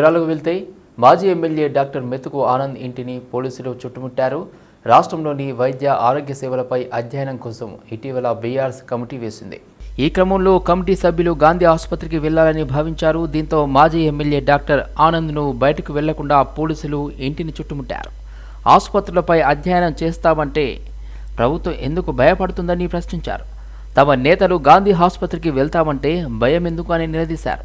వివరాలకు వెళ్తే మాజీ ఎమ్మెల్యే డాక్టర్ మెతుకు ఆనంద్ ఇంటిని పోలీసులు చుట్టుముట్టారు. రాష్ట్రంలోని వైద్య ఆరోగ్య సేవలపై అధ్యయనం కోసం ఇటీవల బీఆర్ఎస్ కమిటీ వేసింది. ఈ క్రమంలో కమిటీ సభ్యులు గాంధీ ఆసుపత్రికి వెళ్ళాలని భావించారు. దీంతో మాజీ ఎమ్మెల్యే డాక్టర్ ఆనంద్ను బయటకు వెళ్ళకుండా పోలీసులు ఇంటిని చుట్టుముట్టారు. ఆసుపత్రులపై అధ్యయనం చేస్తామంటే ప్రభుత్వం ఎందుకు భయపడుతుందని ప్రశ్నించారు. తమ నేతలు గాంధీ ఆసుపత్రికి వెళ్తామంటే భయం ఎందుకు అని నిలదీశారు.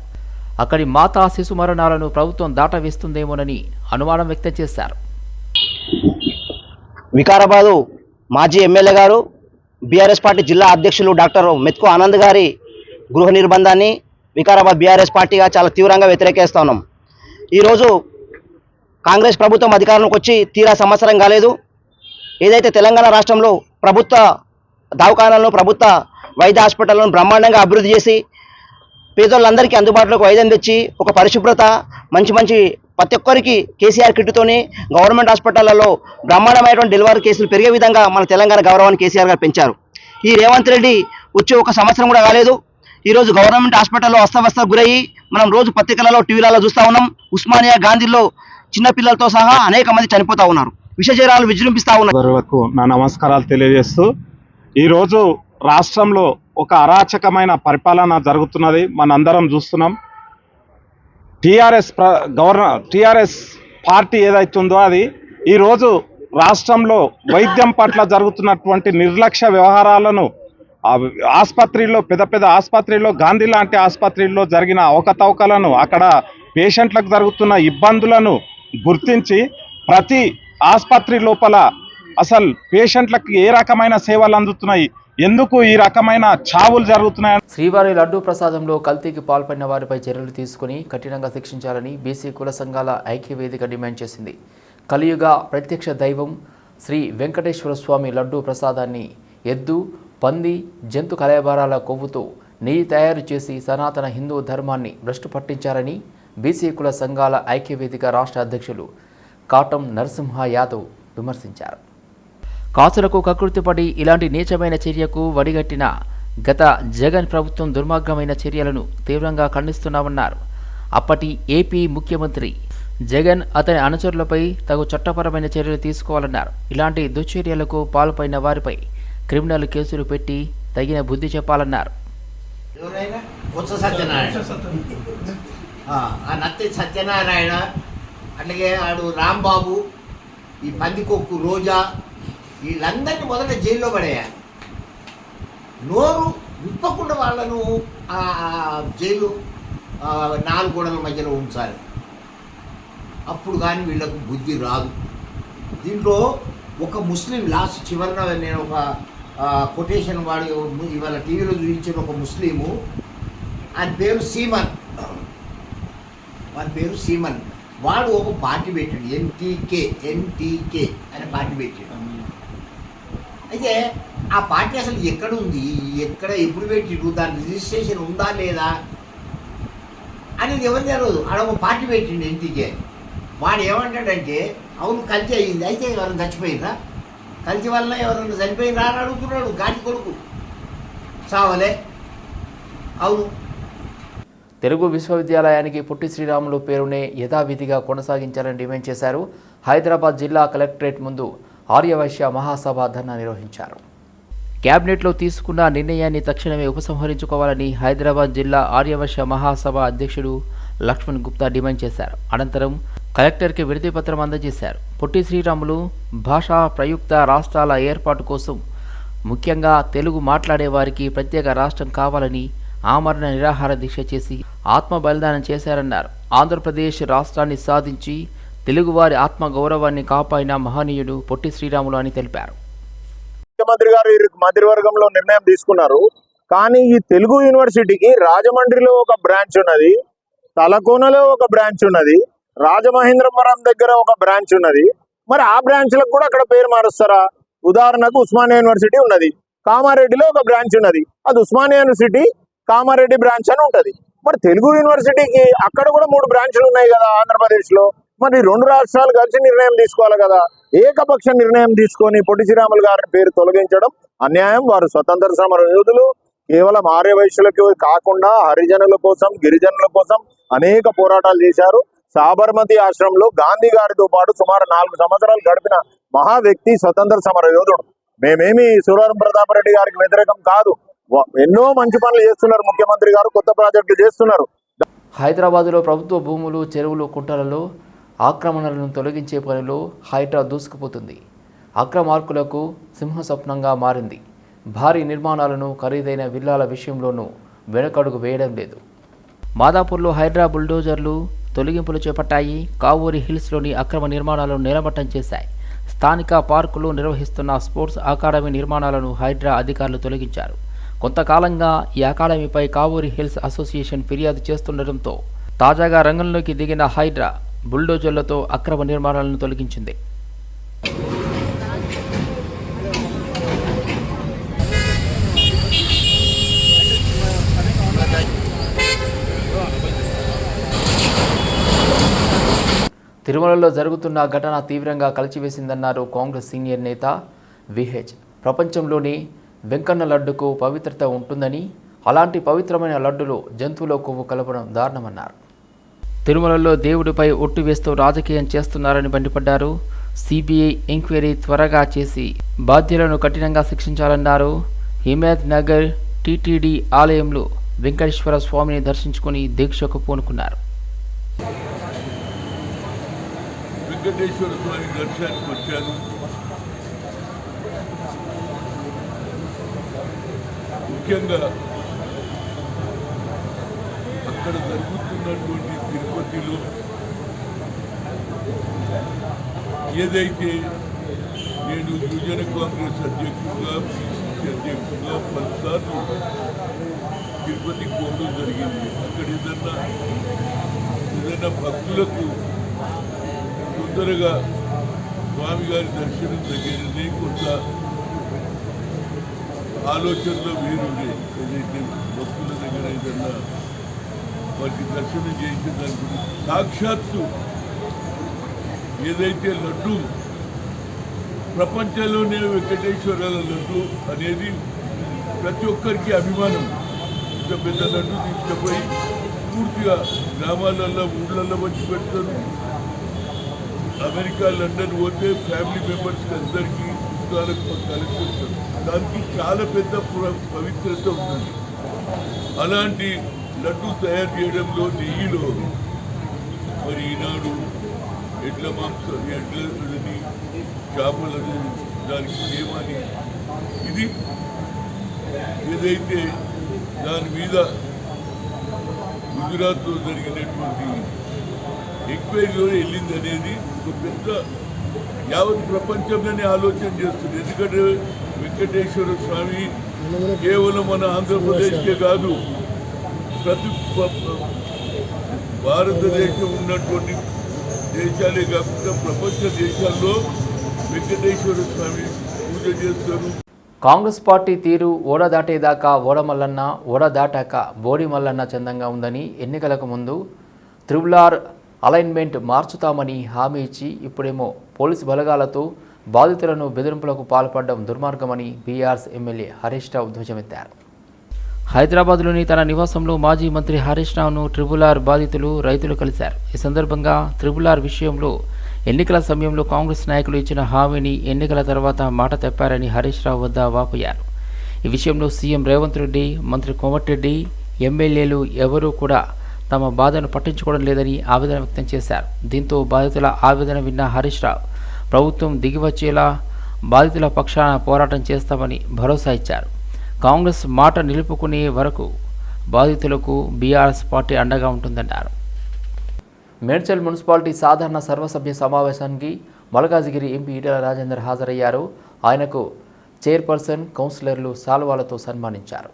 అక్కడి మాతా శిశు మరణాలను ప్రభుత్వం దాటవేస్తుందేమోనని అనుమానం వ్యక్తం చేశారు. వికారాబాదు మాజీ ఎమ్మెల్యే గారు బీఆర్ఎస్ పార్టీ జిల్లా అధ్యక్షులు డాక్టర్ మెత్కు ఆనంద్ గారి గృహ నిర్బంధాన్ని వికారాబాద్ బీఆర్ఎస్ పార్టీగా చాలా తీవ్రంగా వ్యతిరేకిస్తా ఉన్నాం ఈరోజు కాంగ్రెస్ ప్రభుత్వం అధికారంలోకి వచ్చి తీరా సంవత్సరం కాలేదు. ఏదైతే తెలంగాణ రాష్ట్రంలో ప్రభుత్వ దవాఖానాలను ప్రభుత్వ వైద్య హాస్పిటళ్ళను బ్రహ్మాండంగా అభివృద్ధి చేసి పేదోళ్ళందరికీ అందుబాటులోకి వైద్యం తెచ్చి ఒక పరిశుభ్రత మంచి మంచి ప్రతి ఒక్కరికి కేసీఆర్ కిట్టుతోని గవర్నమెంట్ హాస్పిటళ్ళలో బ్రహ్మాండమైనటువంటి డెలివరీ కేసులు పెరిగే విధంగా మన తెలంగాణ గౌరవాన్ని కేసీఆర్ గారు పెంచారు. ఈ రేవంత్ రెడ్డి వచ్చే ఒక సంవత్సరం కూడా కాలేదు. ఈరోజు గవర్నమెంట్ హాస్పిటల్లో అస్తవ్యస్తకు గురయ్యి మనం రోజు పత్రికలలో టీవీలలో చూస్తూ ఉన్నాం. ఉస్మానియా గాంధీలో చిన్నపిల్లలతో సహా అనేక మంది చనిపోతూ ఉన్నారు. విషచరాలు విజృంభిస్తూ ఉన్నారు. నా నమస్కారాలు తెలియజేస్తూ ఈరోజు రాష్ట్రంలో ఒక అరాచకమైన పరిపాలన జరుగుతున్నది. మనందరం చూస్తున్నాం. టీఆర్ఎస్ ప్ర గవర్నర్ టిఆర్ఎస్ పార్టీ ఏదైతుందో అది ఈరోజు రాష్ట్రంలో వైద్యం పట్ల జరుగుతున్నటువంటి నిర్లక్ష్య వ్యవహారాలను ఆసుపత్రిలో పెద్ద పెద్ద ఆసుపత్రిలో గాంధీ లాంటి ఆసుపత్రిలో జరిగిన అవకతవకలను అక్కడ పేషెంట్లకు జరుగుతున్న ఇబ్బందులను గుర్తించి ప్రతి ఆసుపత్రి లోపల అసలు పేషెంట్లకు ఏ రకమైన సేవలు అందుతున్నాయి? ఎందుకు ఈ రకమైన చావులు జరుగుతున్నాయి శ్రీవారి లడ్డూ ప్రసాదంలో కల్తీకి పాల్పడిన వారిపై చర్యలు తీసుకుని కఠినంగా శిక్షించాలని బీసీ కుల సంఘాల ఐక్యవేదిక డిమాండ్ చేసింది. కలియుగ ప్రత్యక్ష దైవం శ్రీ వెంకటేశ్వర స్వామి లడ్డూ ప్రసాదాన్ని ఎద్దు పంది జంతు కలయబారాల కొవ్వుతో నెయ్యి తయారు చేసి సనాతన హిందూ ధర్మాన్ని భ్రష్టు పట్టించారని బీసీ కుల సంఘాల ఐక్యవేదిక రాష్ట్ర అధ్యక్షులు కాటం నరసింహ యాదవ్ విమర్శించారు. కాసులకు కకృతిపడి ఇలాంటి నీచమైన చర్యకు వడిగట్టిన గత జగన్ ప్రభుత్వం దుర్మార్గమైన చర్యలను తీవ్రంగా ఖండిస్తున్నామన్నారు. అప్పటి ఏపీ ముఖ్యమంత్రి జగన్ అతని అనుచరులపై తగు చట్టపరమైన చర్యలు తీసుకోవాలన్నారు. ఇలాంటి దుశ్చర్యలకు పాల్పడిన వారిపై క్రిమినల్ కేసులు పెట్టి తగిన బుద్ధి చెప్పాలన్నారు. నత్తి సత్యనారాయణ అట్లాగే ఆడు రాంబాబు ఈ పందికొక్కు రోజా వీళ్ళందరినీ మొదట జైల్లో పడేయాలి. నోరు విప్పకుండా వాళ్ళను జైలు నాలుగు గోడల మధ్యలో ఉంచాలి. అప్పుడు కానీ వీళ్ళకు బుద్ధి రాదు. దీంట్లో ఒక ముస్లిం లాస్ట్ చివరిన నేను ఒక కొటేషన్ వాడి ఇవాళ టీవీలో చూపించిన ఒక ముస్లిము ఆయన పేరు సీమన్. వాడి పేరు సీమన్. వాడు ఒక పార్టీ పెట్టాడు ఎన్టీకే ఎన్టీకే అనే పార్టీ పెట్టాడు. అయితే ఆ పార్టీ అసలు ఎక్కడ ఉంది ఎక్కడ ఎప్పుడు పెట్టిరు దాని రిజిస్ట్రేషన్ ఉందా లేదా? అనేది ఎవరు తెలియదు ఆడ ఒక పార్టీ పెట్టిండు ఎన్టీకే. వాడు ఏమంటాడంటే అవును కల్తీ అయ్యింది. అయితే ఎవరైనా చచ్చిపోయిందా కల్తీ వల్ల ఎవరైనా చనిపోయిందా అని అడుగుతున్నాడు గాటి కొడుకు. చావలే. అవును. తెలుగు విశ్వవిద్యాలయానికి పుట్టి శ్రీరాములు పేరునే యథావిధిగా కొనసాగించాలని డిమాండ్ చేశారు హైదరాబాద్ జిల్లా కలెక్టరేట్ ముందు. ఆర్యవైశ్య మహాసభ ధర్నా నిర్వహించారు. క్యాబినెట్లో తీసుకున్న నిర్ణయాన్ని తక్షణమే ఉపసంహరించుకోవాలని హైదరాబాద్ జిల్లా ఆర్యవైశ్య మహాసభ అధ్యక్షుడు లక్ష్మణ్ గుప్తా డిమాండ్ చేశారు. అనంతరం కలెక్టర్కి విడతిపత్రం అందజేశారు. పొట్టి శ్రీరాములు భాషా ప్రయుక్త రాష్ట్రాల ఏర్పాటు కోసం ముఖ్యంగా తెలుగు మాట్లాడే వారికి ప్రత్యేక రాష్ట్రం కావాలని ఆమరణ నిరాహార దీక్ష చేసి ఆత్మ బలిదానం చేశారన్నారు. ఆంధ్రప్రదేశ్ రాష్ట్రాన్ని సాధించి తెలుగువారి ఆత్మ గౌరవాన్ని కాపాడిన మహనీయుడు పొట్టి శ్రీరాములు అని తెలిపారు. ముఖ్యమంత్రి గారు మంత్రివర్గంలో నిర్ణయం తీసుకున్నారు. కానీ ఈ తెలుగు యూనివర్సిటీకి రాజమండ్రిలో ఒక బ్రాంచ్ ఉన్నది తలకోనలో ఒక బ్రాంచ్ ఉన్నది రాజమహేంద్రవరం దగ్గర ఒక బ్రాంచ్ ఉన్నది. మరి ఆ బ్రాంచ్లకు కూడా అక్కడ పేరు మారుస్తారా? ఉదాహరణకు ఉస్మానియా యూనివర్సిటీ ఉన్నది కామారెడ్డిలో ఒక బ్రాంచ్ ఉన్నది. అది ఉస్మానియా యూనివర్సిటీ కామారెడ్డి బ్రాంచ్ అని ఉంటది. మరి తెలుగు యూనివర్సిటీకి అక్కడ కూడా మూడు బ్రాంచ్లు ఉన్నాయి కదా ఆంధ్రప్రదేశ్లో మరి రెండు రాష్ట్రాలు కలిసి నిర్ణయం తీసుకోవాలి కదా. ఏకపక్ష నిర్ణయం తీసుకొని పొట్టి శ్రీరాములు గారి పేరు తొలగించడం అన్యాయం. వారు స్వతంత్ర సమర యోధులు. కేవలం ఆర్యవైశ్యులకి కాకుండా హరిజనుల కోసం గిరిజనుల కోసం అనేక పోరాటాలు చేశారు. సాబర్మతి ఆశ్రమంలో గాంధీ గారితో పాటు సుమారు నాలుగు సంవత్సరాలు గడిపిన మహా వ్యక్తి స్వతంత్ర సమర యోధుడు. మేమేమి సురవరం ప్రతాప్ రెడ్డి గారికి వ్యతిరేకం కాదు. ఎన్నో మంచి పనులు చేస్తున్నారు ముఖ్యమంత్రి గారు కొత్త ప్రాజెక్టులు చేస్తున్నారు. హైదరాబాదులో ప్రభుత్వ భూములు చెరువులు కుంటలలో ఆక్రమణలను తొలగించే పనిలో హైడ్రా దూసుకుపోతుంది. అక్రమార్కులకు సింహస్వప్నంగా మారింది. భారీ నిర్మాణాలను ఖరీదైన విల్లాల విషయంలోనూ వెనకడుగు వేయడం లేదు. మాదాపూర్లో హైడ్రా బుల్డోజర్లు తొలగింపులు చేపట్టాయి. కావూరి హిల్స్లోని అక్రమ నిర్మాణాలను నిలమట్టం చేశాయి. స్థానిక పార్కులు నిర్వహిస్తున్న స్పోర్ట్స్ అకాడమీ నిర్మాణాలను హైడ్రా అధికారులు తొలగించారు. కొంతకాలంగా ఈ అకాడమీపై కావూరి హిల్స్ అసోసియేషన్ ఫిర్యాదు చేస్తుండటంతో తాజాగా రంగంలోకి దిగిన హైడ్రా బుల్డోజర్లతో అక్రమ నిర్మాణాలను తొలగించింది. తిరుమలలో జరుగుతున్న ఘటన తీవ్రంగా కలిచివేసిందన్నారు కాంగ్రెస్ సీనియర్ నేత విహెచ్. ప్రపంచంలోని వెంకన్న లడ్డుకు పవిత్రత ఉంటుందని అలాంటి పవిత్రమైన లడ్డులో జంతువుల కొవ్వు కలపడం దారుణమన్నారు. తిరుమలలో దేవుడిపై ఒట్టు వేస్తూ రాజకీయం చేస్తున్నారని మండిపడ్డారు. సిబిఐ ఎంక్వైరీ త్వరగా చేసి బాధ్యులను కఠినంగా శిక్షించాలన్నారు. హిమాయత్ నగర్ టీటీడీ ఆలయంలో వెంకటేశ్వర స్వామిని దర్శించుకుని దీక్షకు పూనుకున్నారు. వెంకటేశ్వర స్వామి దర్శనానికి వచ్చాను ముఖ్యంగా ఇక్కడ జరుగుతున్నటువంటి తిరుపతిలో ఏదైతే నేను యువజన కాంగ్రెస్ అధ్యక్షుడుగా పిసిసి అధ్యక్షుడుగా పలుసార్లు తిరుపతి పోవడం జరిగింది. అక్కడ ఏదన్నా ఏదైనా భక్తులకు తొందరగా స్వామి గారి దర్శనం దగ్గరనే కొంత ఆలోచనలో వేరుండే ఏదైతే భక్తుల దగ్గర ఏదన్నా వారికి దర్శనం చేయించడానికి సాక్షాత్తు ఏదైతే లడ్డు ప్రపంచంలోనే వెంకటేశ్వరాల లడ్డు అనేది ప్రతి ఒక్కరికి అభిమానం. ఇంత పెద్ద లడ్డు తీసుకుపోయి పూర్తిగా గ్రామాలలో ఊళ్ళల్లో వచ్చి పెడతారు. అమెరికా లండన్ పోతే ఫ్యామిలీ మెంబర్స్కి అందరికీ చుట్టాలకు కలిసి దానికి చాలా పెద్ద పుర- పవిత్రత ఉంది అలాంటి లడ్డు తయారు చేయడంలో నెయ్యిలో. మరి ఈనాడు ఎడ్ల మాంసం ఎడ్లని చేపలని దానికి ఏమని ఇది ఏదైతే దాని మీద గుజరాత్లో జరిగినటువంటి ఎంక్వైరీలో వెళ్ళింది అనేది ఒక పెద్ద యావత్ ప్రపంచంలోనే ఆలోచన చేస్తుంది. ఎందుకంటే వెంకటేశ్వర స్వామి కేవలం మన ఆంధ్రప్రదేశ్కే కాదు ప్రతి భారతదేశం ఉన్నటువంటి దేశాలే కాకుండా ప్రపంచ దేశాల్లో వెంకటేశ్వర స్వామి పూజ చేస్తారు. కాంగ్రెస్ పార్టీ తీరు ఓడ దాటేదాకా ఓడమల్లన్న ఓడ దాటాక బోడి మల్లన్న చందంగా ఉందని ఎన్నికలకు ముందు త్రిబులార్ అలైన్మెంట్ మార్చుతామని హామీ ఇచ్చి ఇప్పుడేమో పోలీసు బలగాలతో బాధితులను బెదిరింపులకు పాల్పడడం దుర్మార్గమని బీఆర్ఎస్ ఎమ్మెల్యే హరీష్ రావు ధ్వజమెత్తారు. హైదరాబాద్లోని తన నివాసంలో మాజీ మంత్రి హరీష్ రావును ట్రిబుల్ ఆర్ బాధితులు రైతులు కలిశారు. ఈ సందర్భంగా ట్రిబుల్ ఆర్ విషయంలో ఎన్నికల సమయంలో కాంగ్రెస్ నాయకులు ఇచ్చిన హామీని ఎన్నికల తర్వాత మాట తప్పారని హరీష్ రావు వద్ద వాపోయారు. ఈ విషయంలో సీఎం రేవంత్ రెడ్డి మంత్రి కోమటిరెడ్డి ఎమ్మెల్యేలు ఎవరూ కూడా తమ బాధను పట్టించుకోవడం లేదని ఆవేదన వ్యక్తం చేశారు. దీంతో బాధితుల ఆవేదన విన్న హరీష్ రావు ప్రభుత్వం దిగివచ్చేలా బాధితుల పక్షాన పోరాటం చేస్తామని భరోసా ఇచ్చారు. కాంగ్రెస్ మాట నిలుపుకునే వరకు బాధితులకు బీఆర్ఎస్ పార్టీ అండగా ఉంటుందన్నారు. మేడ్చల్ మున్సిపాలిటీ సాధారణ సర్వసభ్య సమావేశానికి మల్కాజిగిరి ఎంపీ ఈటెల రాజేందర్ హాజరయ్యారు. ఆయనకు చైర్పర్సన్ కౌన్సిలర్లు సాల్వాలతో సన్మానించారు.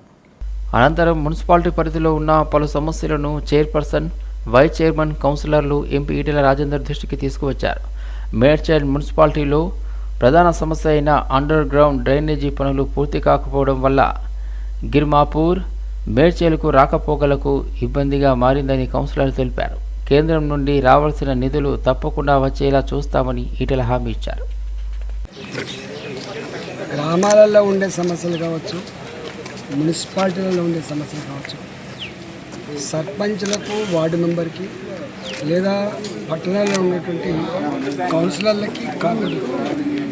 అనంతరం మున్సిపాలిటీ పరిధిలో ఉన్న పలు సమస్యలను చైర్పర్సన్ వైస్ చైర్మన్ కౌన్సిలర్లు ఎంపీ ఈటెల రాజేందర్ దృష్టికి తీసుకువచ్చారు. మేడ్చల్ మున్సిపాలిటీలో ప్రధాన సమస్య అయిన అండర్ గ్రౌండ్ డ్రైనేజీ పనులు పూర్తి కాకపోవడం వల్ల గిర్మాపూర్ మేడ్చేలకు రాకపోకలకు ఇబ్బందిగా మారిందని కౌన్సిలర్ తెలిపారు. కేంద్రం నుండి రావాల్సిన నిధులు తప్పకుండా వచ్చేలా చూస్తామని ఈటల హామీ ఇచ్చారు. గ్రామాలలో ఉండే సమస్యలు కావచ్చు మున్సిపాలిటీలలో ఉండే సమస్యలు కావచ్చు సర్పంచ్లకు వార్డు మెంబర్కి లేదా పట్టణాల్లో ఉన్నటువంటి కౌన్సిలర్లకి కార్పొరేటర్లకి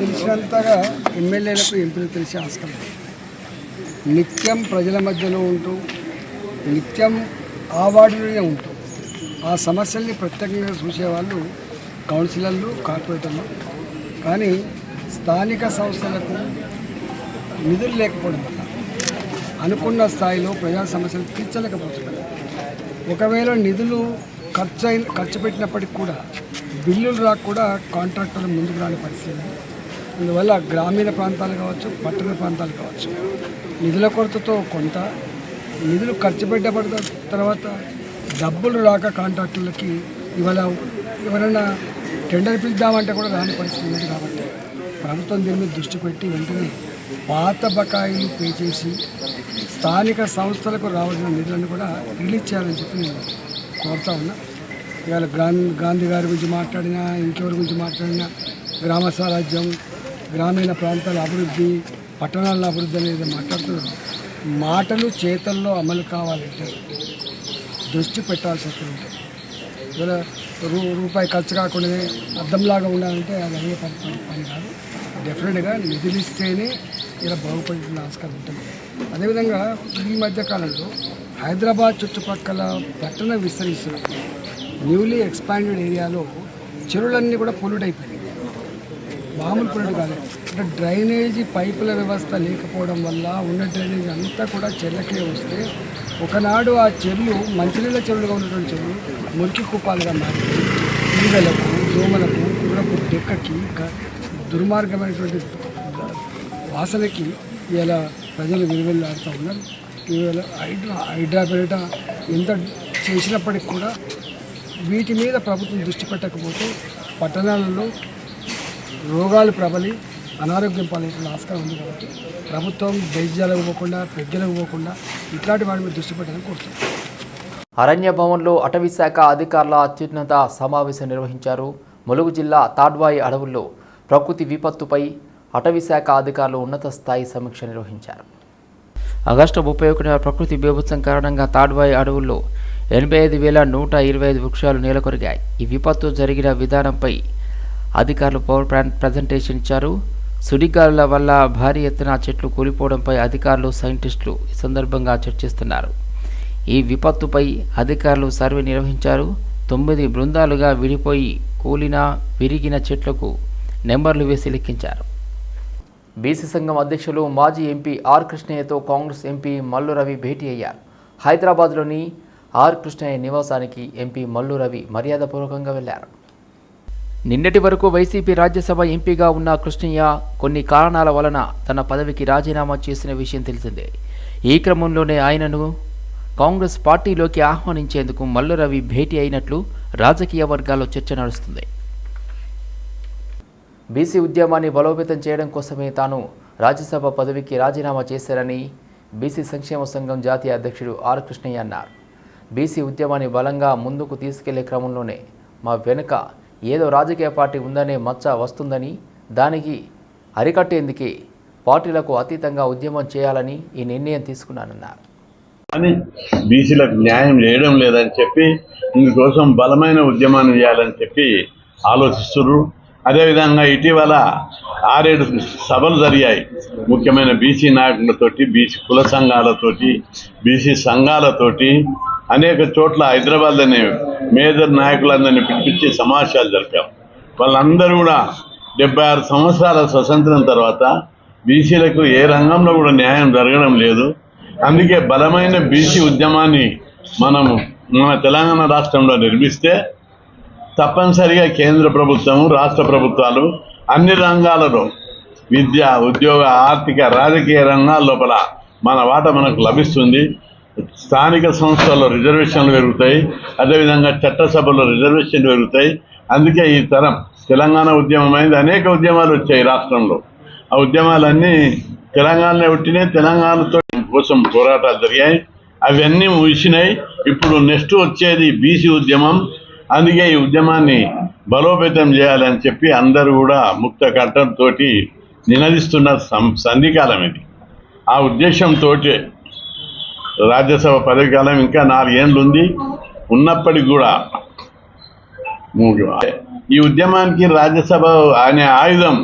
తెలిసినంతగా ఎమ్మెల్యేలకు ఎంపీలు తెలిసే ఆస్కారం నిత్యం ప్రజల మధ్యలో ఉంటూ నిత్యం ఆ వార్డులోనే ఉంటూ ఆ సమస్యల్ని ప్రత్యేకంగా చూసేవాళ్ళు కౌన్సిలర్లు కార్పొరేటర్లు. కానీ స్థానిక సంస్థలకు నిధులు లేకపోవడం వల్ల అనుకున్న స్థాయిలో ప్రజా సమస్యలు తీర్చలేకపోతున్నారు. ఒకవేళ నిధులు ఖర్చు అయిన ఖర్చు పెట్టినప్పటికి కూడా బిల్లులు రాక కూడా కాంట్రాక్టర్లు ముందుకు రాని పరిస్థితి అందువల్ల గ్రామీణ ప్రాంతాలు కావచ్చు పట్టణ ప్రాంతాలు కావచ్చు నిధుల కొరతతో కొంత నిధులు ఖర్చు పెట్టబడిన తర్వాత డబ్బులు రాక కాంట్రాక్టర్లకి ఇవాళ ఎవరైనా టెండర్ పిలుద్దామంటే కూడా రాని పరిస్థితి ఉంది కాబట్టి ప్రభుత్వం దీని మీద దృష్టి పెట్టి వెంటనే పాత బకాయిలు పే చేసి స్థానిక సంస్థలకు రావాల్సిన నిధులను కూడా రిలీజ్ చేయాలని చెప్పి నేను కోరుతా ఉన్నా. ఇవాళ గాంధీ గాంధీ గారి గురించి మాట్లాడినా ఇంకెవరి గురించి మాట్లాడినా గ్రామ స్వరాజ్యం గ్రామీణ ప్రాంతాల అభివృద్ధి పట్టణాల అభివృద్ధి అనేది మాట్లాడుతున్నారు మాటలు చేతల్లో అమలు కావాలంటే దృష్టి పెట్టాల్సి వస్తుంది. రూ రూపాయి ఖర్చు కాకుండానే అద్దంలాగా ఉండాలంటే అది అయ్యే పని పని కాదు. డెఫినెట్గా నిధులు ఇస్తేనే ఇలా బాగుపడే ఆస్కారం ఉంటుంది. అదేవిధంగా ఈ మధ్య కాలంలో హైదరాబాద్ చుట్టుపక్కల పట్టణ విస్తరిస్తున్నప్పుడు న్యూలీ ఎక్స్పాండెడ్ ఏరియాలో చెరువులన్నీ కూడా పొల్యూట్ అయిపోయినాయి. మామూలు పొల్యూట్ కాదు. అంటే డ్రైనేజీ పైపుల వ్యవస్థ లేకపోవడం వల్ల ఉన్న డ్రైనేజ్ అంతా కూడా చెర్లకే వస్తే ఒకనాడు ఆ చెరువులు మంచినీళ్ళ చెరువులుగా ఉన్నటువంటి చెరువు మురికి కూపాలుగా మారి ఈగలకు దోమలకు గుర్రపు డెక్కకి దుర్మార్గమైనటువంటి వాసనకి ఇలా ప్రజలు విలువెల్లాడుతూ ఉన్నారు. ఇవాళ హైడ్రా హైడ్రా ఎంత చేసినప్పటికి కూడా వీటి మీద ప్రభుత్వం దృష్టి పెట్టకపోతే పట్టణాలలో రోగాలు ప్రబలి అనారోగ్యం పాలైన ఆస్కారం ఉంది కాబట్టి ప్రభుత్వం వైద్యాలకు పోకుండా పెద్దలకు పోకుండా ఇట్లాంటి వాటి మీద దృష్టి పెట్టాలని కోరుతున్నాం. అరణ్య భవన్లో అటవీ శాఖ అధికారుల అత్యున్నత సమావేశం నిర్వహించారు ములుగు జిల్లా తాడ్వాయి అడవుల్లో. ప్రకృతి విపత్తుపై అటవీ శాఖ అధికారులు ఉన్నత స్థాయి సమీక్ష నిర్వహించారు. ఆగస్టు ముప్పై ఒకటిన ప్రకృతి బీభత్సం కారణంగా తాడ్వాయి అడవుల్లో ఎనభై ఐదు వేల నూట ఇరవై ఐదు వృక్షాలు నేలకొరిగాయి. ఈ విపత్తు జరిగిన విధానంపై అధికారులు పవర్ ప్రజెంటేషన్ ఇచ్చారు. సుడిగాలుల వల్ల భారీ ఎత్తున చెట్లు కూలిపోవడంపై అధికారులు సైంటిస్టులు ఈ సందర్భంగా చర్చిస్తున్నారు. ఈ విపత్తుపై అధికారులు సర్వే నిర్వహించారు. తొమ్మిది బృందాలుగా విడిపోయి కూలిన విరిగిన చెట్లకు నెంబర్లు వేసి లెక్కించారు. బీసీ సంఘం అధ్యక్షులు మాజీ ఎంపీ ఆర్ కృష్ణయ్యతో కాంగ్రెస్ ఎంపీ మల్లు రవి భేటీ అయ్యారు. హైదరాబాద్లోని ఆర్ కృష్ణయ్య నివాసానికి ఎంపీ మల్లు రవి మర్యాదపూర్వకంగా వెళ్ళారు. నిన్నటి వరకు వైసీపీ రాజ్యసభ ఎంపీగా ఉన్న కృష్ణయ్య కొన్ని కారణాల వలన తన పదవికి రాజీనామా చేసిన విషయం తెలిసిందే. ఈ క్రమంలోనే ఆయనను కాంగ్రెస్ పార్టీలోకి ఆహ్వానించేందుకు మల్లు రవి భేటీ అయినట్లు రాజకీయ వర్గాల్లో చర్చ నడుస్తుంది. బీసీ ఉద్యమాన్ని బలోపేతం చేయడం కోసమే తాను రాజ్యసభ పదవికి రాజీనామా చేశారని బీసీ సంక్షేమ సంఘం జాతీయ అధ్యక్షుడు ఆర్ కృష్ణయ్య అన్నారు. బీసీ ఉద్యమాన్ని బలంగా ముందుకు తీసుకెళ్ళే క్రమంలోనే మా వెనుక ఏదో రాజకీయ పార్టీ ఉందనే మచ్చ వస్తుందని దానికి అరికట్టేందుకే పార్టీలకు అతీతంగా ఉద్యమం చేయాలని ఈ నిర్ణయం తీసుకున్నానన్నారు. కానీ బీసీలకు న్యాయం చేయడం లేదని చెప్పి ఇందుకోసం బలమైన ఉద్యమాన్ని చేయాలని చెప్పి ఆలోచిస్తున్నారు అదేవిధంగా ఇటీవల ఆరేడు సభలు జరిగాయి. ముఖ్యమైన బీసీ నాయకులతోటి బీసీ కుల సంఘాలతోటి బీసీ సంఘాలతోటి అనేక చోట్ల హైదరాబాద్ అనే మేజర్ నాయకులందరినీ పిలిపించి సమావేశాలు జరిపాం. వాళ్ళందరూ కూడా డెబ్బై ఆరు సంవత్సరాల స్వతంత్రం తర్వాత బీసీలకు ఏ రంగంలో కూడా న్యాయం జరగడం లేదు. అందుకే బలమైన బీసీ ఉద్యమాన్ని మనము మన తెలంగాణ రాష్ట్రంలో నిర్మిస్తే తప్పనిసరిగా కేంద్ర ప్రభుత్వము రాష్ట్ర ప్రభుత్వాలు అన్ని రంగాలలో విద్య ఉద్యోగ ఆర్థిక రాజకీయ రంగాల లోపల మన వాట మనకు లభిస్తుంది. స్థానిక సంస్థల్లో రిజర్వేషన్లు పెరుగుతాయి. అదేవిధంగా చట్టసభలో రిజర్వేషన్లు పెరుగుతాయి. అందుకే ఈ తరం తెలంగాణ ఉద్యమం అయింది అనేక ఉద్యమాలు వచ్చాయి రాష్ట్రంలో. ఆ ఉద్యమాలన్నీ తెలంగాణలో పుట్టినాయి తెలంగాణతో కోసం పోరాటాలు జరిగాయి. అవన్నీ ముగిసినాయి. ఇప్పుడు నెక్స్ట్ వచ్చేది బీసీ ఉద్యమం. అందుకే ఈ ఉద్యమాన్ని బలోపేతం చేయాలని చెప్పి అందరూ కూడా ముక్త కంఠంతో నినదిస్తున్న సం- సంధికాలం ఇది. ఆ ఉద్దేశంతో రాజ్యసభ పదవికాలం ఇంకా నాలుగేండ్లు ఉంది ఉన్నప్పటికీ కూడా ఈ ఉద్యమానికి రాజ్యసభ అనే ఆయుధం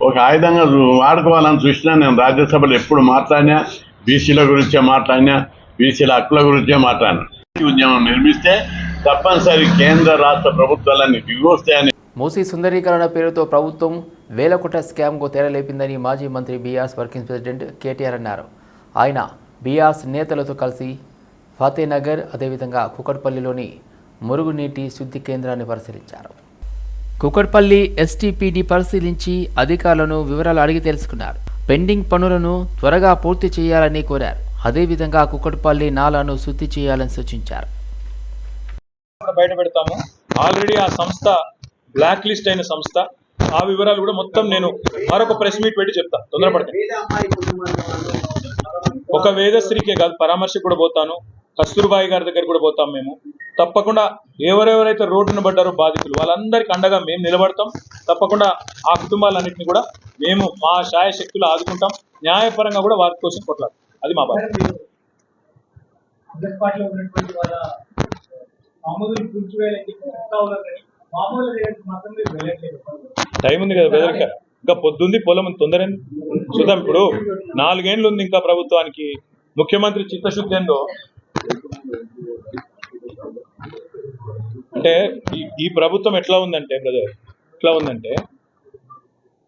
ఒక ఆయుధంగా వాడుకోవాలని చూసినా నేను రాజ్యసభలో ఎప్పుడు మాట్లాడినా బీసీల గురించే మాట్లాడినా బీసీల హక్కుల గురించే మాట్లాడినా. ఈ ఉద్యమం నిర్మిస్తే తప్పనిసరి కేంద్ర రాష్ట్ర ప్రభుత్వాలన్నీ దిగువస్తాయని మూసీ సుందరీకరణ పేరుతో ప్రభుత్వం వేల కోట్ల స్కామ్కు తెరలేపిందని మాజీ మంత్రి బీఆర్స్ వర్కింగ్ ప్రెసిడెంట్ కేటీఆర్ అన్నారు. ఆయన బీఆర్స్ నేతలతో కలిసి ఫతేనగర్ అదేవిధంగా కుకట్పల్లిలోని మురుగునీటి శుద్ధి కేంద్రాన్ని పరిశీలించారు. కుకట్పల్లి ఎస్టీపీడీ పరిశీలించి అధికారులను వివరాలు అడిగి తెలుసుకున్నారు. పెండింగ్ పనులను త్వరగా పూర్తి చేయాలని కోరారు. అదేవిధంగా కుకట్పల్లి నాలాను శుద్ధి చేయాలని సూచించారు. బయట పెడతాము. ఆల్రెడీ ఆ సంస్థ బ్లాక్ లిస్ట్ అయిన సంస్థ. ఆ వివరాలు కూడా మొత్తం నేను మరొక ప్రెస్ మీట్ పెట్టి చెప్తా. తొందరపడతాను ఒక వేదశ్రీకే కాదు పరామర్శకు కూడా పోతాను. కస్తూర్బాయి గారి దగ్గర కూడా పోతాం మేము. తప్పకుండా ఎవరెవరైతే రోడ్డున పడ్డారో బాధితులు వాళ్ళందరికీ అండగా మేము నిలబడతాం. తప్పకుండా ఆ కుటుంబాలన్నింటినీ కూడా మేము మా శాయశక్తులు ఆదుకుంటాం. న్యాయపరంగా కూడా వారి కోసం కొట్లాడు అది మా బాధ్యత. మామూలు టైం ఉంది కదా బెదరిక ఇంకా పొద్దుంది పొలం ఉంది, తొందర చూద్దాం ఇప్పుడు. నాలుగేండ్లు ఉంది ఇంకా ప్రభుత్వానికి. ముఖ్యమంత్రి చిత్తశుద్ధి ఏందో? అంటే ఈ ఈ ప్రభుత్వం ఎట్లా ఉందంటే బ్రదర్ ఎట్లా ఉందంటే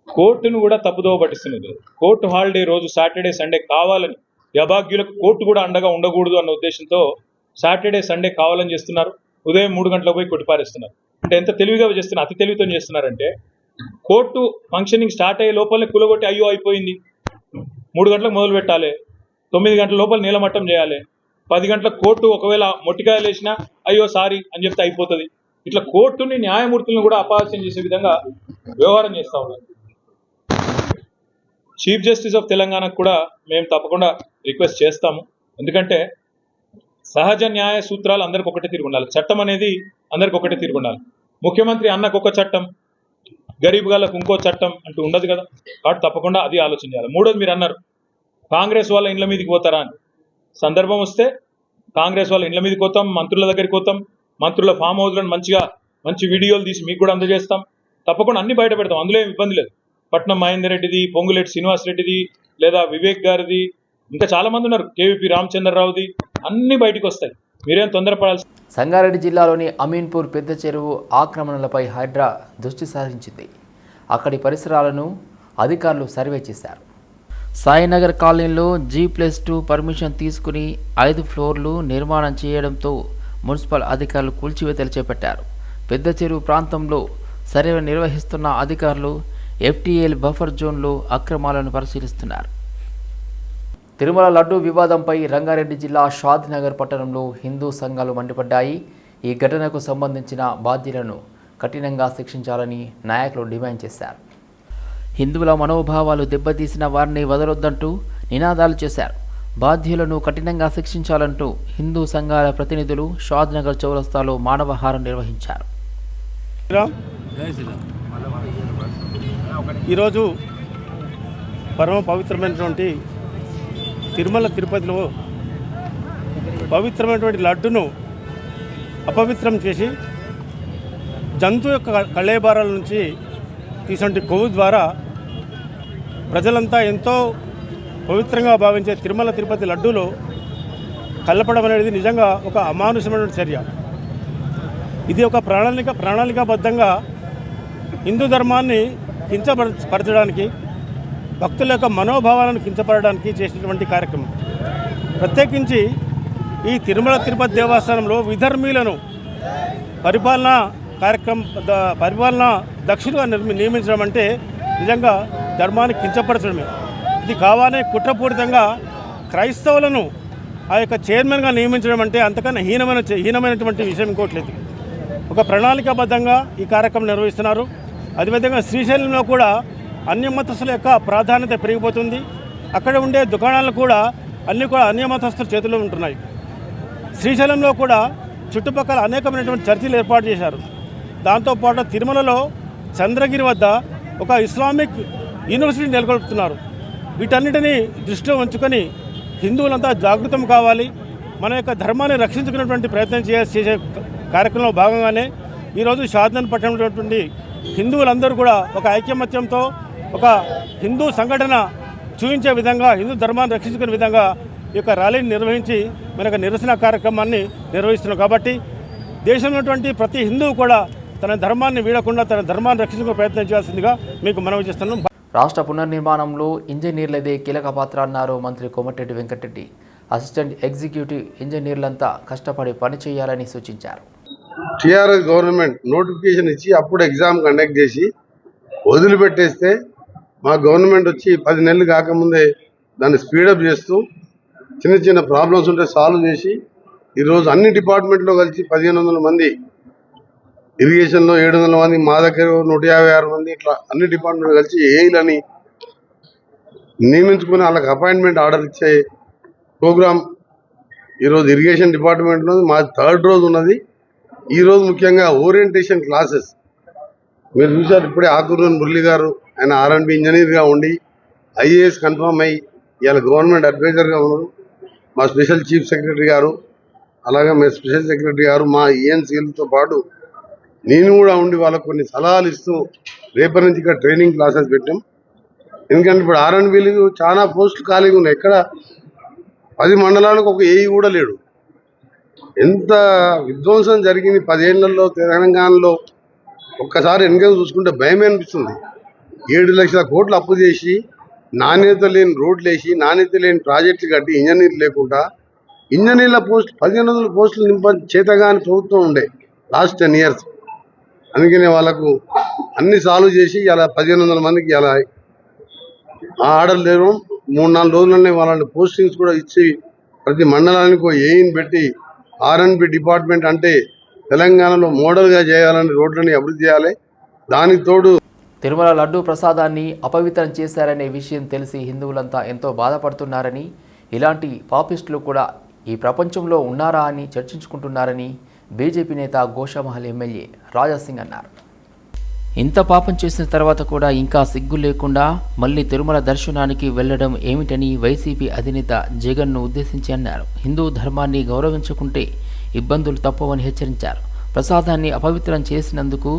కోర్టును కూడా తప్పుదోవ పట్టిస్తున్నది. కోర్టు హాలిడే రోజు సాటర్డే సండే కావాలని యభాగ్యులకు కోర్టు కూడా అండగా ఉండకూడదు అన్న ఉద్దేశంతో సాటర్డే సండే కావాలని చేస్తున్నారు. ఉదయం మూడు గంటలకు పోయి కొట్టిపారేస్తున్నారు. అంటే ఎంత తెలివిగా చేస్తున్నారు అతి తెలివితో చేస్తున్నారంటే కోర్టు ఫంక్షనింగ్ స్టార్ట్ అయ్యే లోపలనే కూలగొట్టి అయ్యో అయిపోయింది. మూడు గంటలకు మొదలు పెట్టాలి. తొమ్మిది గంటల లోపల నీలమట్టం చేయాలి. పది గంటల కోర్టు ఒకవేళ మొట్టికాయలు వేసినా అయ్యో సారీ అని చెప్తే అయిపోతుంది. ఇట్లా కోర్టుని న్యాయమూర్తులను కూడా అపహాస్యం చేసే విధంగా వ్యవహారం చేస్తూ ఉన్నారు. చీఫ్ జస్టిస్ ఆఫ్ తెలంగాణకు కూడా మేము తప్పకుండా రిక్వెస్ట్ చేస్తాము. ఎందుకంటే సహజ న్యాయ సూత్రాలు అందరికి ఒకటే తిరిగి ఉండాలి చట్టం అనేది అందరికి ఒకటే తిరిగి ఉండాలి ముఖ్యమంత్రి అన్నకు ఒక చట్టం. గరీబ్ గాళ్ళకు ఇంకో చట్టం అంటూ ఉండదు కదా. కాబట్టి తప్పకుండా అది ఆలోచన చేయాలి. మూడోది మీరు అన్నారు కాంగ్రెస్ వాళ్ళ ఇండ్ల మీదకి పోతారా అని. సందర్భం వస్తే కాంగ్రెస్ వాళ్ళ ఇండ్ల మీదకి పోతాం మంత్రుల దగ్గరికి పోతాం మంత్రుల ఫామ్ హౌస్లను మంచిగా మంచి వీడియోలు తీసి మీకు కూడా అందజేస్తాం. తప్పకుండా అన్ని బయట పెడతాం అందులో ఏం ఇబ్బంది లేదు. పట్నం మహేందర్ రెడ్డిది పొంగులేటి శ్రీనివాస్ రెడ్డిది లేదా వివేక్ గారిది ఇంకా చాలామంది ఉన్నారు. కేవీపీ రామచంద్రరావుది అన్ని బయటకు వస్తాయి. మీరేం తొందరపడాల్సి సంగారెడ్డి జిల్లాలోని అమీన్పూర్ పెద్ద చెరువు ఆక్రమణలపై హైడ్రా దృష్టి సారించింది. అక్కడి పరిసరాలను అధికారులు సర్వే చేశారు. సాయినగర్ కాలనీలో జీ ప్లస్ టూ పర్మిషన్ తీసుకుని ఐదు ఫ్లోర్లు నిర్మాణం చేయడంతో మున్సిపల్ అధికారులు కూల్చివేతలు చేపట్టారు. పెద్ద చెరువు ప్రాంతంలో సర్వే నిర్వహిస్తున్న అధికారులు ఎఫ్టీఎల్ బఫర్ జోన్లో అక్రమాలను పరిశీలిస్తున్నారు. తిరుమల లడ్డూ వివాదంపై రంగారెడ్డి జిల్లా షాద్నగర్ పట్టణంలో హిందూ సంఘాలు మండిపడ్డాయి. ఈ ఘటనకు సంబంధించిన బాధ్యులను కఠినంగా శిక్షించాలని నాయకులు డిమాండ్ చేశారు. హిందువుల మనోభావాలు దెబ్బతీసిన వారిని వదలొద్దంటూ నినాదాలు చేశారు. బాధ్యులను కఠినంగా శిక్షించాలంటూ హిందూ సంఘాల ప్రతినిధులు షాద్నగర్ చౌరస్తాలో మానవహారం నిర్వహించారు. ఈరోజు పరమ పవిత్రమైనటువంటి తిరుమల తిరుపతిలో పవిత్రమైనటువంటి లడ్డును అపవిత్రం చేసి జంతు యొక్క కళేబారాల నుంచి తీసినటువంటి కొవ్వు ద్వారా ప్రజలంతా ఎంతో పవిత్రంగా భావించే తిరుమల తిరుపతి లడ్డూలో కలపడం అనేది నిజంగా ఒక అమానుషమైనటువంటి చర్య. ఇది ఒక ప్రణాళిక ప్రణాళికాబద్ధంగా హిందూ ధర్మాన్ని కించపరచడానికి భక్తుల యొక్క మనోభావాలను కించపడడానికి చేసినటువంటి కార్యక్రమం. ప్రత్యేకించి ఈ తిరుమల తిరుపతి దేవస్థానంలో విధర్మీలను పరిపాలన కార్యక్రమం పరిపాలన దక్షులుగా నిర్మి నియమించడం అంటే నిజంగా ధర్మాన్ని కించపరచడమే. ఇది కావాలనే కుట్రపూరితంగా క్రైస్తవులను ఆ యొక్క చైర్మన్గా నియమించడం అంటే అంతకన్నా హీనమైన హీనమైనటువంటి విషయం ఇంకోట్లేదు ఒక ప్రణాళికాబద్ధంగా ఈ కార్యక్రమం నిర్వహిస్తున్నారు. అదేవిధంగా శ్రీశైలంలో కూడా అన్యమతస్తుల యొక్క ప్రాధాన్యత పెరిగిపోతుంది. అక్కడ ఉండే దుకాణాలు కూడా అన్నీ కూడా అన్యమతస్థుల చేతిలో ఉంటున్నాయి. శ్రీశైలంలో కూడా చుట్టుపక్కల అనేకమైనటువంటి చర్చిలు ఏర్పాటు చేశారు. దాంతోపాటు తిరుమలలో చంద్రగిరి వద్ద ఒక ఇస్లామిక్ యూనివర్సిటీ నెలకొల్పుతున్నారు. వీటన్నిటినీ దృష్టిలో ఉంచుకొని హిందువులంతా జాగృతం కావాలి. మన యొక్క ధర్మాన్ని రక్షించుకునేటువంటి ప్రయత్నం చేయ చేసే కార్యక్రమంలో భాగంగానే ఈరోజు షాద్నగర్ పట్టణంలోటువంటి హిందువులందరూ కూడా ఒక ఐకమత్యంతో ఒక హిందూ సంఘటన చూపించే విధంగా హిందూ ధర్మాన్ని రక్షించుకునే విధంగా ఈ యొక్క ర్యాలీని నిర్వహించి మన యొక్క నిరసన కార్యక్రమాన్ని నిర్వహిస్తున్నాం. కాబట్టి దేశంలో ఉన్నటువంటి ప్రతి హిందువు కూడా తన ధర్మాన్ని వీడకుండా తన ధర్మాన్ని రక్షించుకునే ప్రయత్నం చేయాల్సిందిగా మీకు మనవి చేస్తున్నాం. రాష్ట్ర పునర్నిర్మాణంలో ఇంజనీర్లదే కీలక పాత్ర అన్నారు మంత్రి కోమటిరెడ్డి వెంకటరెడ్డి. అసిస్టెంట్ ఎగ్జిక్యూటివ్ ఇంజనీర్లంతా కష్టపడి పనిచేయాలని సూచించారు. టీఆర్ఎస్ గవర్నమెంట్ నోటిఫికేషన్ ఇచ్చి అప్పుడు ఎగ్జామ్ కండక్ట్ చేసి వదిలిపెట్టేస్తే మా గవర్నమెంట్ వచ్చి పది నెలలు కాకముందే దాన్ని స్పీడప్ చేస్తూ చిన్న చిన్న ప్రాబ్లమ్స్ ఉంటే సాల్వ్ చేసి ఈరోజు అన్ని డిపార్ట్మెంట్లో కలిసి పదిహేను వందల మంది ఇరిగేషన్లో ఏడు వందల మంది మా దగ్గర నూట యాభై ఆరు మంది ఇట్లా అన్ని డిపార్ట్మెంట్లు కలిసి ఏఈలని నియమించుకుని వాళ్ళకి అపాయింట్మెంట్ ఆర్డర్ ఇచ్చే ప్రోగ్రామ్ ఈరోజు ఇరిగేషన్ డిపార్ట్మెంట్లో మా థర్డ్ రోజు ఉన్నది. ఈరోజు ముఖ్యంగా ఓరియంటేషన్ క్లాసెస్ మీరు చూసారు ఇప్పుడే ఆకురూరి మురళి గారు ఆయన ఆర్ఎండ్బి ఇంజనీర్గా ఉండి ఐఏఎస్ కన్ఫర్మ్ అయ్యి ఇవాళ గవర్నమెంట్ అడ్వైజర్గా ఉన్నారు. మా స్పెషల్ చీఫ్ సెక్రటరీ గారు అలాగే మా స్పెషల్ సెక్రటరీ గారు మా ఈఎన్సీలతో పాటు నేను కూడా ఉండి వాళ్ళకు కొన్ని సలహాలు ఇస్తూ రేపటి నుంచి ఇక్కడ ట్రైనింగ్ క్లాసెస్ పెట్టాం. ఎందుకంటే ఇప్పుడు ఆర్ఎండ్బీలు చాలా పోస్టులు ఖాళీగా ఉన్నాయి. ఎక్కడ? పది మండలాలకు ఒక ఏఈ కూడా లేడు. ఎంత విధ్వంసం జరిగింది పదేళ్ళలో తెలంగాణలో ఒక్కసారి వెనక చూసుకుంటే భయమే అనిపిస్తుంది. ఏడు లక్షల కోట్లు అప్పు చేసి నాణ్యత లేని రోడ్లు వేసి నాణ్యత లేని ప్రాజెక్టులు కట్టి ఇంజనీర్లు లేకుండా ఇంజనీర్ల పోస్ట్ పదిహేను వందల పోస్టులు నింప చేతగాని ప్రభుత్వం ఉండే లాస్ట్ టెన్ ఇయర్స్. అందుకనే వాళ్ళకు అన్ని సాల్వ్ చేసి ఇలా పదిహేను వందల మందికి ఇలా ఆర్డర్ లేరు మూడు నాలుగు రోజులనే వాళ్ళని పోస్టింగ్స్ కూడా ఇచ్చి ప్రతి మండలానికి ఒక ఏఈని పెట్టి ఆర్ఎన్బి డిపార్ట్మెంట్ అంటే తెలంగాణలో మోడల్గా చేయాలని రోడ్లని అభివృద్ధి చేయాలి. దానికి తోడు తిరుమల లడ్డూ ప్రసాదాన్ని అపవిత్రం చేశారనే విషయం తెలిసి హిందువులంతా ఎంతో బాధపడుతున్నారని ఇలాంటి పాపిస్టులు కూడా ఈ ప్రపంచంలో ఉన్నారా అని చర్చించుకుంటున్నారని బీజేపీ నేత గోషామహల్ ఎమ్మెల్యే రాజాసింగ్ అన్నారు. ఇంత పాపం చేసిన తర్వాత కూడా ఇంకా సిగ్గు లేకుండా మళ్ళీ తిరుమల దర్శనానికి వెళ్ళడం ఏమిటని వైసీపీ అధినేత జగన్ను ఉద్దేశించి అన్నారు. హిందూ ధర్మాన్ని గౌరవించుకుంటే ఇబ్బందులు తప్పవని హెచ్చరించారు. ప్రసాదాన్ని అపవిత్రం చేసినందుకు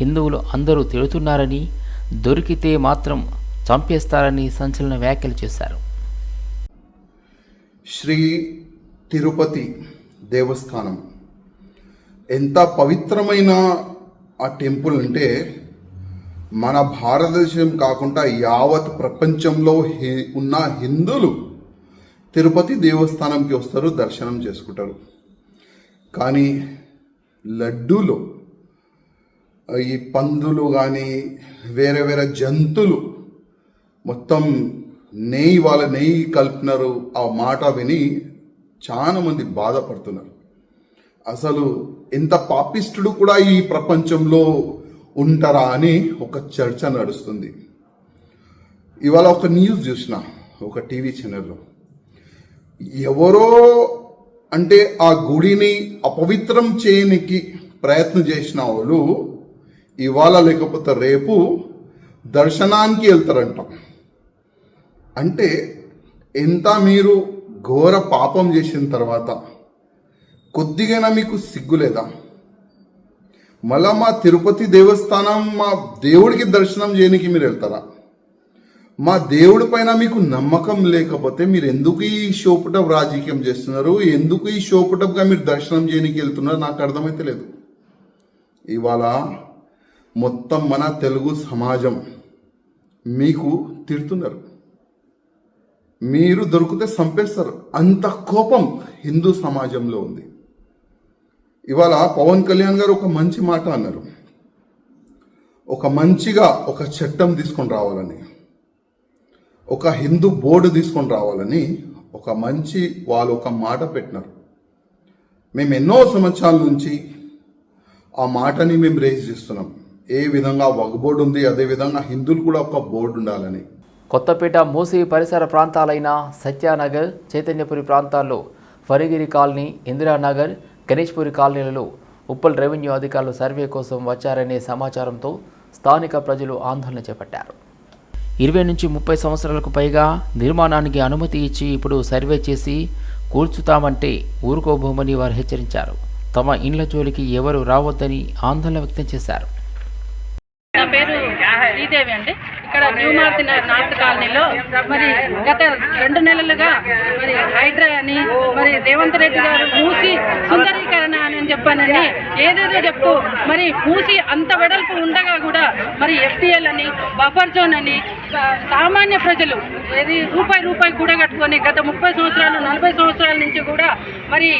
హిందువులు అందరూ తిడుతున్నారని దొరికితే మాత్రం చంపేస్తారని సంచలన వ్యాఖ్యలు చేశారు. శ్రీ తిరుపతి దేవస్థానం. ఎంత పవిత్రమైన ఆ టెంపుల్ అంటే మన భారతదేశం కాకుండా యావత్ ప్రపంచంలో ఉన్న హిందువులు తిరుపతి దేవస్థానంకి వస్తారు దర్శనం చేసుకుంటారు. కానీ లడ్డూలో ఈ పందులు కానీ వేరే వేరే జంతువులు మొత్తం నెయ్యి వాళ్ళ నెయ్యి కలిపినారు ఆ మాట విని చాలామంది బాధపడుతున్నారు. అసలు ఎంత పాపిష్టుడు కూడా ఈ ప్రపంచంలో ఉంటారా అని ఒక చర్చ నడుస్తుంది. ఇవాళ ఒక న్యూస్ చూసిన ఒక టీవీ ఛానల్లో. ఎవరో అంటే ఆ గుడిని అపవిత్రం చేయనికి ప్రయత్నం చేసిన వాళ్ళు ఇవాళ లేకపోతే రేపు దర్శనానికి వెళ్తారంట. అంటే ఎంత మీరు ఘోర పాపం చేసిన తర్వాత కొద్దిగైనా మీకు సిగ్గు లేదా? మళ్ళా మా తిరుపతి దేవస్థానం మా దేవుడికి దర్శనం చేయడానికి మీరు వెళ్తారా? మా దేవుడి పైన మీకు నమ్మకం లేకపోతే మీరు ఎందుకు ఈ షోపుటప్ రాజకీయం చేస్తున్నారు? ఎందుకు ఈ షోపుటప్గా మీరు దర్శనం చేయడానికి వెళ్తున్నారు? నాకు అర్థమైతే లేదు. ఇవాళ మొత్తం మన తెలుగు సమాజం మీకు తిడుతున్నారు. మీరు దొరికితే చంపేస్తారు అంత కోపం హిందూ సమాజంలో ఉంది. ఇవాళ పవన్ కళ్యాణ్ గారు ఒక మంచి మాట అన్నారు. ఒక మంచిగా ఒక చట్టం తీసుకొని రావాలని. ఒక హిందూ బోర్డు తీసుకొని రావాలని ఒక మంచి వాళ్ళు ఒక మాట పెట్టినారు. మేము ఎన్నో సంవత్సరాల నుంచి ఆ మాటని మేము రేజ్ చేస్తున్నాం. ఏ విధంగా ఒక బోర్డు ఉంది అదే విధంగా హిందువులు కూడా ఒక బోర్డు ఉండాలని. కొత్తపేట మూసి పరిసర ప్రాంతాలైన సత్యానగర్ చైతన్యపురి ప్రాంతాల్లో ఫరిగిరి కాలనీ ఇందిరానగర్ గణేష్పురి కాలనీలలో ఉప్పల్ రెవెన్యూ అధికారులు సర్వే కోసం వచ్చారనే సమాచారంతో స్థానిక ప్రజలు ఆందోళన చేపట్టారు. ఇరవై నుంచి ముప్పై సంవత్సరాలకు పైగా నిర్మాణానికి అనుమతి ఇచ్చి ఇప్పుడు సర్వే చేసి కూల్చుతామంటే ఊరుకోబోమని వారు హెచ్చరించారు. తమ ఇండ్ల జోలికి ఎవరు రావద్దని ఆందోళన వ్యక్తం చేశారు. నా పేరు శ్రీదేవి అండి. ఇక్కడ న్యూ మార్తి నార్త్ కాలనీలో మరి గత రెండు నెలలుగా మరి హైడ్రా అని మరి రేవంత్ రెడ్డి గారు మూసి సుందరీకరణ అని చెప్పానని ఏదేదో చెప్తూ మరి మూసి అంత వెడల్పు ఉండగా కూడా మరి ఎఫ్టీఎల్ అని బఫర్ జోన్ అని సామాన్య ప్రజలు ఏది రూపాయి రూపాయి కూడా కట్టుకొని గత ముప్పై సంవత్సరాలు నలభై సంవత్సరాల నుంచి కూడా మరి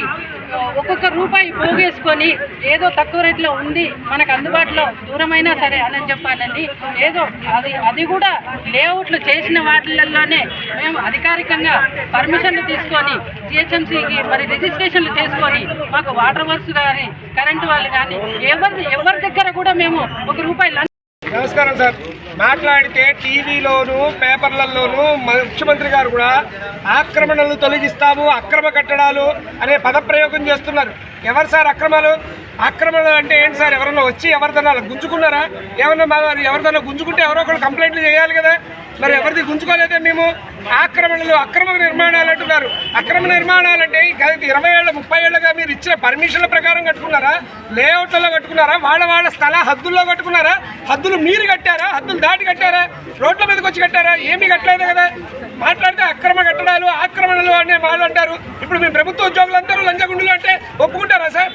ఒక్కొక్క రూపాయి పోగేసుకొని ఏదో తక్కువ రేట్లో ఉంది మనకు అందుబాటులో దూరమైనా సరే అని చెప్పానండి ఏదో అది అది కూడా లేఅవుట్లు చేసిన వాటిల్లోనే మేము అధికారికంగా పర్మిషన్లు తీసుకొని జిహెచ్ఎంసీకి మరి రిజిస్ట్రేషన్లు చేసుకొని మాకు వాటర్ వర్క్స్ కానీ కరెంటు వాళ్ళు కానీ ఎవరి ఎవరి దగ్గర కూడా మేము ఒక రూపాయి నమస్కారం సార్. మాట్లాడితే టీవీలోను పేపర్లలోను ముఖ్యమంత్రి గారు కూడా ఆక్రమణలు తొలగిస్తాము అక్రమ కట్టడాలు అనే పదప్రయోగం చేస్తున్నారు. ఎవరు సార్ అక్రమాలు? ఆక్రమణలు అంటే ఏంటి సార్? ఎవరన్నా వచ్చి ఎవరిదన్నా గుంజుకున్నారా? ఏమన్నా ఎవరిదన్నా గుంజుకుంటే ఎవరో ఒకరు కంప్లైంట్లు చేయాలి కదా. మరి ఎవరిది గుంజుకోలేదే మేము? ఆక్రమణలు అక్రమ నిర్మాణాలు అంటున్నారు. అక్రమ నిర్మాణాలు అంటే గత ఇరవై ఏళ్ళ ముప్పై ఏళ్ళగా మీరు ఇచ్చిన పర్మిషన్ల ప్రకారం కట్టుకున్నారా? లేఅవుట్లలో కట్టుకున్నారా? వాళ్ళ వాళ్ళ స్థల హద్దుల్లో కట్టుకున్నారా? హద్దులు మీరు కట్టారా? హద్దులు దాటి కట్టారా? రోడ్ల మీదకి వచ్చి కట్టారా? ఏమీ కట్టలేదు కదా? మాట్లాడితే అక్రమ కట్టడాలు ఆక్రమణలు అనే వాళ్ళు అంటారు. ఇప్పుడు మీ ప్రభుత్వ ఉద్యోగులందరూ లంచగుండులు అంటే ఒప్పుకుంటారా సార్?